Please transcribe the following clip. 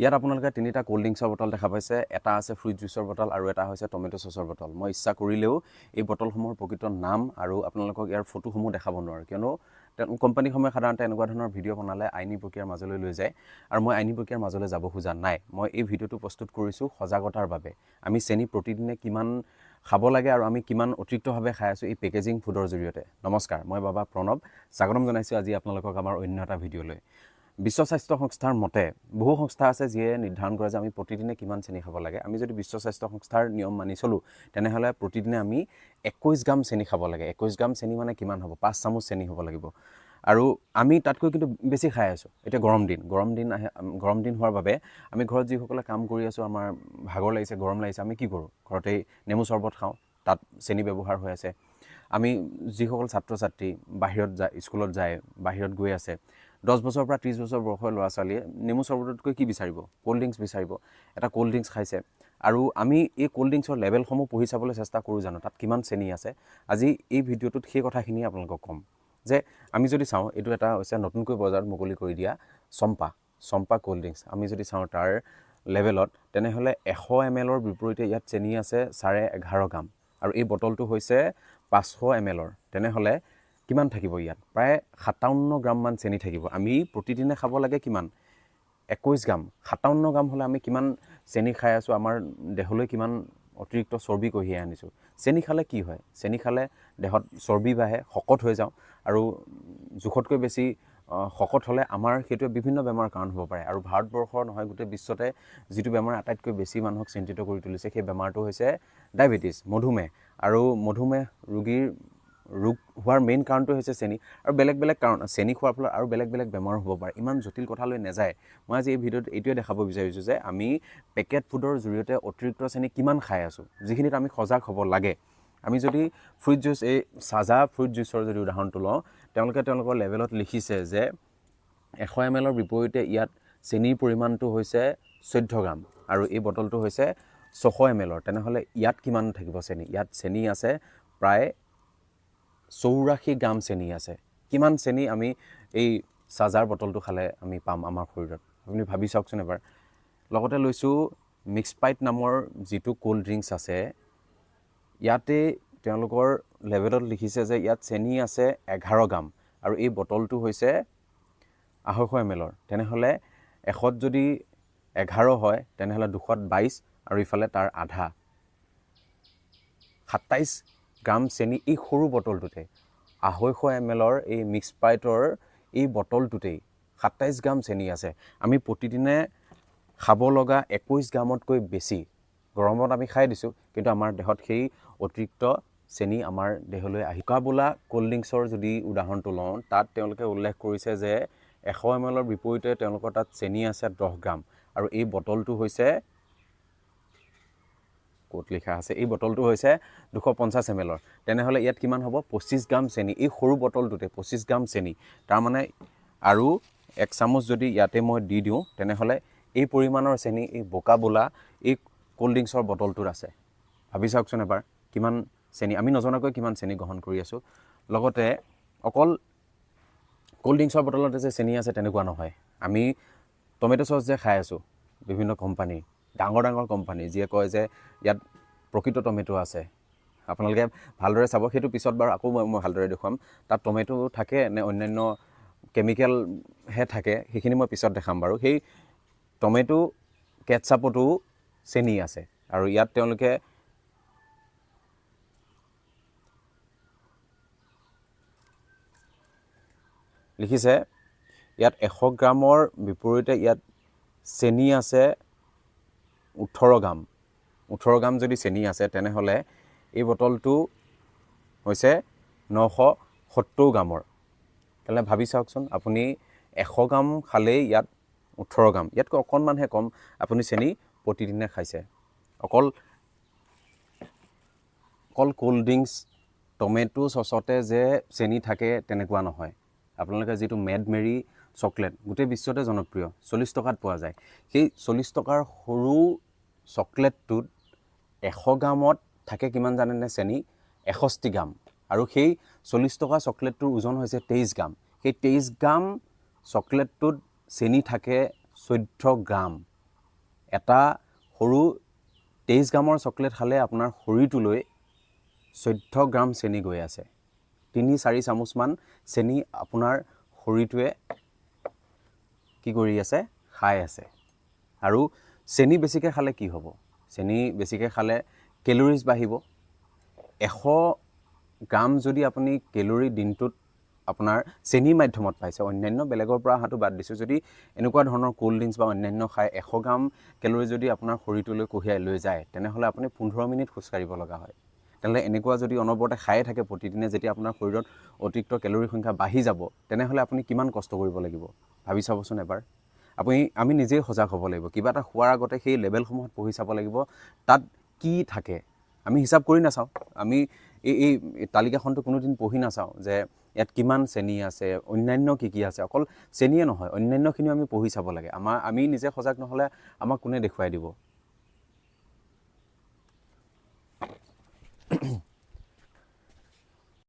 ইয়াত আপোনালোকে তিনিটা ক'ল্ড ড্ৰিংকছৰ বটল দেখা পাইছে এটা আছে ফ্ৰুইট জুচৰ বটল আৰু এটা হৈছে টমেট' চচৰ বটল মই ইচ্ছা কৰিলেও এই বটলসমূহৰ প্ৰকৃত নাম আৰু আপোনালোকক ইয়াৰ ফটোসমূহ দেখাব নোৱাৰোঁ। কিয়নো কোম্পানীসমূহে সাধাৰণতে এনেকুৱা ধৰণৰ ভিডিঅ' বনালে আইনী প্ৰক্ৰিয়াৰ মাজলৈ লৈ যায় আৰু মই আইনী প্ৰক্ৰিয়াৰ মাজলৈ যাব খোজা নাই। মই এই ভিডিঅ'টো প্ৰস্তুত কৰিছোঁ সজাগতাৰ বাবে। আমি চেনি প্ৰতিদিনে কিমান খাব লাগে আৰু আমি কিমান অতিৰিক্তভাৱে খাই আছোঁ এই পেকেজিং ফুডৰ জৰিয়তে। নমস্কাৰ মই বাবা প্ৰণৱ। স্বাগতম জনাইছোঁ আজি আপোনালোকক আমাৰ অন্য এটা ভিডিঅ'লৈ বিশ্ব স্বাস্থ্য সংস্থাৰ মতে বহু সংস্থা আছে যিয়ে নিৰ্ধাৰণ কৰে যে আমি প্ৰতিদিনে কিমান চেনি খাব লাগে। আমি যদি বিশ্ব স্বাস্থ্য সংস্থাৰ নিয়ম মানি চলোঁ তেনেহ'লে প্ৰতিদিনে আমি একৈছ গ্ৰাম চেনি খাব লাগে। একৈছ গ্ৰাম চেনি মানে কিমান হ'ব? পাঁচ চামুচ চেনি হ'ব লাগিব। আৰু আমি তাতকৈ কিন্তু বেছি খাই আছোঁ। এতিয়া গৰম দিন। গৰম দিন আহে গৰম দিন হোৱাৰ বাবে আমি ঘৰত যিসকলে কাম কৰি আছোঁ আমাৰ ভাগৰ লাগিছে গৰম লাগিছে আমি কি কৰোঁ? ঘৰতেই নেমু চৰ্বত খাওঁ তাত চেনি ব্যৱহাৰ হৈ আছে। আমি যিসকল ছাত্ৰ ছাত্ৰী বাহিৰত যায় স্কুলত যায় বাহিৰত গৈ আছে দহ বছৰৰ পৰা ত্ৰিছ বছৰ বয়সৰ ল'ৰা ছোৱালীয়ে নেমু চৰ্বততকৈ কি বিচাৰিব? ক'ল্ড ড্ৰিংকছ বিচাৰিব। এটা ক'ল্ড ড্ৰিংকছ খাইছে। আৰু আমি এই ক'ল্ড ড্ৰিংকছৰ লেভেলসমূহ পঢ়ি চাবলৈ চেষ্টা কৰোঁ জানো তাত কিমান চেনি আছে? আজি এই ভিডিঅ'টোত সেই কথাখিনি আপোনালোকক ক'ম। যে আমি যদি চাওঁ এইটো এটা হৈছে নতুনকৈ বজাৰত মুকলি কৰি দিয়া চম্পা চম্পা ক'ল্ড ড্ৰিংকছ আমি যদি চাওঁ তাৰ লেভেলত তেনেহ'লে এশ এম এলৰ বিপৰীতে ইয়াত চেনি আছে চাৰে এঘাৰ গ্ৰাম। আৰু এই বটলটো হৈছে পাঁচশ এম এলৰ তেনেহ'লে কিমান থাকিব ইয়াত? প্ৰায় সাতাৱন্ন গ্ৰামমান চেনি থাকিব। আমি প্ৰতিদিনে খাব লাগে কিমান? একৈছ গ্ৰাম। সাতাৱন্ন গ্ৰাম হ'লে আমি কিমান চেনি খাই আছোঁ? আমাৰ দেহলৈ কিমান অতিৰিক্ত চৰ্বি কঢ়িয়াই আনিছোঁ? চেনি খালে কি হয়? চেনি খালে দেহত চৰ্বি বাঢ়ে শকত হৈ যাওঁ আৰু জোখতকৈ বেছি শকত হ'লে আমাৰ সেইটোৱে বিভিন্ন বেমাৰৰ কাৰণ হ'ব পাৰে। আৰু ভাৰতবৰ্ষৰ নহয় গোটেই বিশ্বতে যিটো বেমাৰ আটাইতকৈ বেছি মানুহক চিন্তিত কৰি তুলিছে সেই বেমাৰটো হৈছে ডায়েবেটিছ মধুমেহ। আৰু মধুমেহ ৰোগীৰ ৰোগ হোৱাৰ মেইন কাৰণটো হৈছে চেনি আৰু বেলেগ বেলেগ কাৰণ চেনি খোৱাৰ ফলত আৰু বেলেগ বেলেগ বেমাৰ হ'ব পাৰে। ইমান জটিল কথালৈ নাযায়। মই আজি এই ভিডিঅ'ত এইটোৱে দেখাব বিচাৰিছোঁ যে আমি পেকেট ফুডৰ জৰিয়তে অতিৰিক্ত চেনি কিমান খাই আছোঁ যিখিনিত আমি সজাগ হ'ব লাগে। আমি যদি ফ্ৰুইট জুচ এই চাজা ফ্ৰুইট জুচৰ যদি উদাহৰণটো লওঁ তেওঁলোকে তেওঁলোকৰ লেভেলত লিখিছে যে এশ এম এলৰ বিপৰীতে ইয়াত চেনিৰ পৰিমাণটো হৈছে চৈধ্য গ্ৰাম আৰু এই বটলটো হৈছে ছশ এম এলৰ তেনেহ'লে ইয়াত কিমান থাকিব চেনি? ইয়াত চেনি আছে প্ৰায় চৌৰাশী গ্ৰাম চেনি আছে। কিমান চেনি আমি এই চাজাৰ বটলটো খালে আমি পাম আমাৰ শৰীৰত? আপুনি ভাবি চাওকচোন এবাৰ। লগতে লৈছোঁ মিক্স পাইট নামৰ যিটো ক'ল্ড ড্ৰিংকছ আছে ইয়াতে তেওঁলোকৰ লেভেলত লিখিছে যে ইয়াত চেনি আছে এঘাৰ গ্ৰাম আৰু এই বটলটো হৈছে আঢ়ৈশ এম এলৰ তেনেহ'লে এশত যদি এঘাৰ হয় তেনেহ'লে দুশত বাইছ আৰু ইফালে তাৰ আধা। সাতাইছ গ্ৰাম চেনি এই সৰু বটলটোতে। আঢ়ৈশ এম এলৰ এই মিক্স পাইটৰ এই বটলটোতেই সাতাইছ গ্ৰাম চেনি আছে। আমি প্ৰতিদিনে খাব লগা একৈছ গ্ৰামতকৈ বেছি গৰমত আমি খাই দিছোঁ কিন্তু আমাৰ দেহত সেই অতিৰিক্ত চেনি আমাৰ দেহলৈ আহি কা বোলা ক'ল্ড ড্ৰিংকছৰ যদি উদাহৰণটো লওঁ তাত তেওঁলোকে উল্লেখ কৰিছে যে এশ এম এলৰ বিপৰীতে তেওঁলোকৰ তাত চেনি আছে দহ গ্ৰাম আৰু এই বটলটো হৈছে ক'ত লিখা আছে? এই বটলটো হৈছে দুশ পঞ্চাছ এম এলৰ তেনেহ'লে ইয়াত কিমান হ'ব? পঁচিছ গ্ৰাম চেনি। এই সৰু বটলটোতে পঁচিছ গ্ৰাম চেনি। তাৰমানে আৰু এক চামুচ যদি ইয়াতে মই দি দিওঁ তেনেহ'লে এই পৰিমাণৰ চেনি এই বোকা বোলা এই ক'ল্ড ড্ৰিংকছৰ বটলটোত আছে। ভাবি চাওকচোন এবাৰ কিমান চেনি? আমি নজনাকৈ কিমান চেনি গ্ৰহণ কৰি আছোঁ। লগতে অকল ক'ল্ড ড্ৰিংকছৰ বটলতে যে চেনি আছে তেনেকুৱা নহয়। আমি টমেট' চচ যে খাই আছোঁ বিভিন্ন কোম্পানী ডাঙৰ ডাঙৰ কোম্পানী যিয়ে কয় যে ইয়াত প্ৰকৃত টমেট' আছে। আপোনালোকে ভালদৰে চাব সেইটো পিছত বাৰু আকৌ মই মই ভালদৰে দেখুৱাম। তাত টমেট' থাকে নে অন্যান্য কেমিকেলহে থাকে সেইখিনি মই পিছত দেখাম বাৰু। সেই টমেট' কেটচাপতো চেনি আছে আৰু ইয়াত তেওঁলোকে লিখিছে ইয়াত এশ গ্ৰামৰ বিপৰীতে ইয়াত চেনি আছে ওঠৰ গ্ৰাম ওঠৰ গ্ৰাম যদি চেনি আছে তেনেহ'লে এই বটলটো হৈছে নশ সত্তৰ গ্ৰামৰ তেনেহ'লে ভাবি চাওকচোন আপুনি এশ গ্ৰাম খালেই ইয়াত ওঠৰ গ্ৰাম ইয়াতকৈ অকণমানহে কম আপুনি চেনি প্ৰতিদিনে খাইছে। অকল অকল ক'ল্ড ড্ৰিংকছ টমেট' চচতে যে চেনি থাকে তেনেকুৱা নহয়। আপোনালোকে যিটো মেড মেৰী চকলেট গোটেই বিশ্বতে জনপ্ৰিয় চল্লিছ টকাত পোৱা যায়। সেই চল্লিছ টকাৰ সৰু চকলেটটোত এশ গ্ৰামত থাকে কিমান জানেনে চেনি? এষষ্ঠি গ্ৰাম। আৰু সেই চল্লিছ টকা চকলেটটোৰ ওজন হৈছে তেইছ গ্ৰাম। সেই তেইছ গ্ৰাম চকলেটটোত চেনি থাকে চৈধ্য গ্ৰাম। এটা সৰু তেইছ গ্ৰামৰ চকলেট খালে আপোনাৰ শৰীৰটোলৈ চৈধ্য গ্ৰাম চেনি গৈ আছে। তিনি চাৰি চামুচমান চেনি আপোনাৰ শৰীৰটোৱে কি কৰি আছে? খাই আছে। আৰু চেনি বেছিকৈ খালে কি হ'ব? চেনি বেছিকৈ খালে কেলৰিজ বাঢ়িব। এশ গ্ৰাম যদি আপুনি কেলৰি দিনটোত আপোনাৰ চেনিৰ মাধ্যমত পাইছে অন্যান্য বেলেগৰ পৰা অহাটো বাদ দিছোঁ যদি এনেকুৱা ধৰণৰ ক'ল্ড ড্ৰিংকছ বা অন্যান্য খাই এশ গ্ৰাম কেলৰি যদি আপোনাৰ শৰীৰটোলৈ কঢ়িয়াই লৈ যায় তেনেহ'লে আপুনি পোন্ধৰ মিনিট খোজকাঢ়িব লগা হয়। তেনেহ'লে এনেকুৱা যদি অনবৰতে খায়ে থাকে প্ৰতিদিনে যেতিয়া আপোনাৰ শৰীৰত অতিৰিক্ত কেলৰিৰ সংখ্যা বাঢ়ি যাব তেনেহ'লে আপুনি কিমান কষ্ট কৰিব লাগিব? ভাবি চাবচোন এবাৰ। আপুনি আমি নিজেই সজাগ হ'ব লাগিব। কিবা এটা হোৱাৰ আগতে সেই লেভেলসমূহত পঢ়ি চাব লাগিব। তাত কি থাকে? আমি হিচাপ কৰি নাচাওঁ। আমি এই এই তালিকাখনটো কোনোদিন পঢ়ি নাচাওঁ যে ইয়াত কিমান শ্ৰেণী আছে অন্যান্য কি কি আছে। অকল শ্ৰেণীয়ে নহয় অন্যান্যখিনিও আমি পঢ়ি চাব লাগে। আমাৰ আমি নিজে সজাগ নহ'লে আমাক কোনে দেখুৱাই দিব?